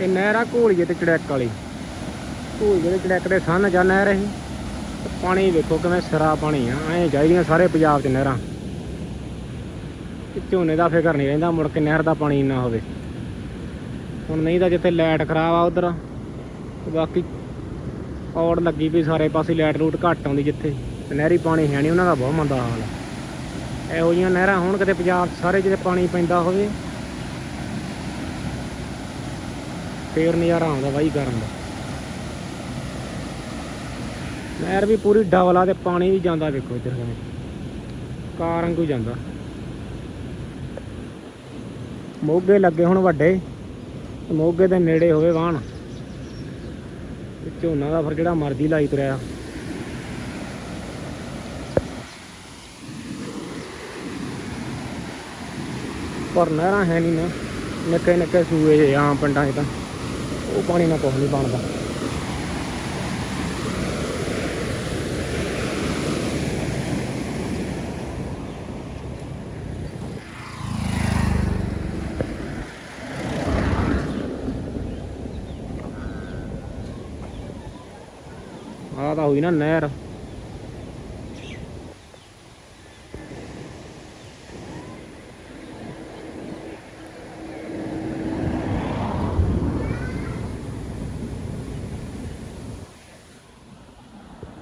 ਇਹ ਨਹਿਰ ਆ ਘੋਲੀਏ ਤੇ ਚੜੈਕ ਵਾਲੀ। ਘੋਲੀਏ ਤੇ ਚੜੈਕ ਦੇ ਸੰਨ ਜਾਂ ਨਹਿਰ ਇਹ। ਪਾਣੀ ਵੇਖੋ ਕਿਵੇਂ ਸਰਾ ਪਾਣੀ ਆ, ਐਂ ਚਾਹੀਦੀਆਂ ਸਾਰੇ ਪੰਜਾਬ 'ਚ ਨਹਿਰਾਂ। ਝੋਨੇ ਦਾ ਫਿਕਰ ਨਹੀਂ ਰਹਿੰਦਾ ਮੁੜ ਕੇ ਨਹਿਰ ਦਾ ਪਾਣੀ ਨਾ ਹੋਵੇ। ਹੁਣ ਨਹੀਂ ਤਾਂ ਜਿੱਥੇ ਲਾਈਟ ਖਰਾਬ ਆ ਉਧਰ ਬਾਕੀ ਔੜ ਲੱਗੀ ਵੀ ਸਾਰੇ ਪਾਸੇ ਲਾਈਟ ਰੂਟ ਘੱਟ ਆਉਂਦੀ ਜਿੱਥੇ। ਨਹਿਰੀ ਪਾਣੀ ਹੈ ਨਹੀਂ, ਉਹਨਾਂ ਦਾ ਬਹੁਤ ਮੰਦਾ ਹਾਲ ਆ। ਇਹੋ ਜਿਹੀਆਂ ਨਹਿਰਾਂ ਹੋਣ ਕਿਤੇ ਪੰਜਾਬ 'ਚ ਸਾਰੇ ਜਿੱਥੇ ਪਾਣੀ ਪੈਂਦਾ ਹੋਵੇ ਫੇਰ ਨਜ਼ਾਰਾ ਆਉਂਦਾ ਵਾਹੀ ਕਰਨ ਦਾ। ਨਹਿਰ ਵੀ ਪੂਰੀ ਡਬਲ ਆ ਤੇ ਪਾਣੀ ਵੀ ਜਾਂਦਾ ਵੇਖੋ ਇੱਧਰ ਕਿਵੇਂ ਕਾਰ ਵਾਂਗੂ ਜਾਂਦਾ। ਮੋਗੇ ਲੱਗੇ ਹੁਣ ਵੱਡੇ। ਮੋਗੇ ਦੇ ਨੇੜੇ ਹੋਵੇ ਵਾਹਣ। ਤੇ ਝੋਨਾ ਦਾ ਫਿਰ ਜਿਹੜਾ ਮਰਜ਼ੀ ਲਾਈ ਤੁਰਿਆ। ਪਰ ਨਹਿਰਾਂ ਹੈ ਨਹੀਂ ਨਾ। ਨਿੱਕੇ ਨਿੱਕੇ ਸੂਏ ਜਿਹੇ ਆਮ ਪਿੰਡਾਂ 'ਚ ਤਾਂ। ਉਹ ਪਾਣੀ ਨਾਲ ਕੁਛ ਨਹੀਂ ਬਣਦਾ। ਆਹ ਤਾਂ ਹੋਈ ਨਾ ਨਹਿਰ।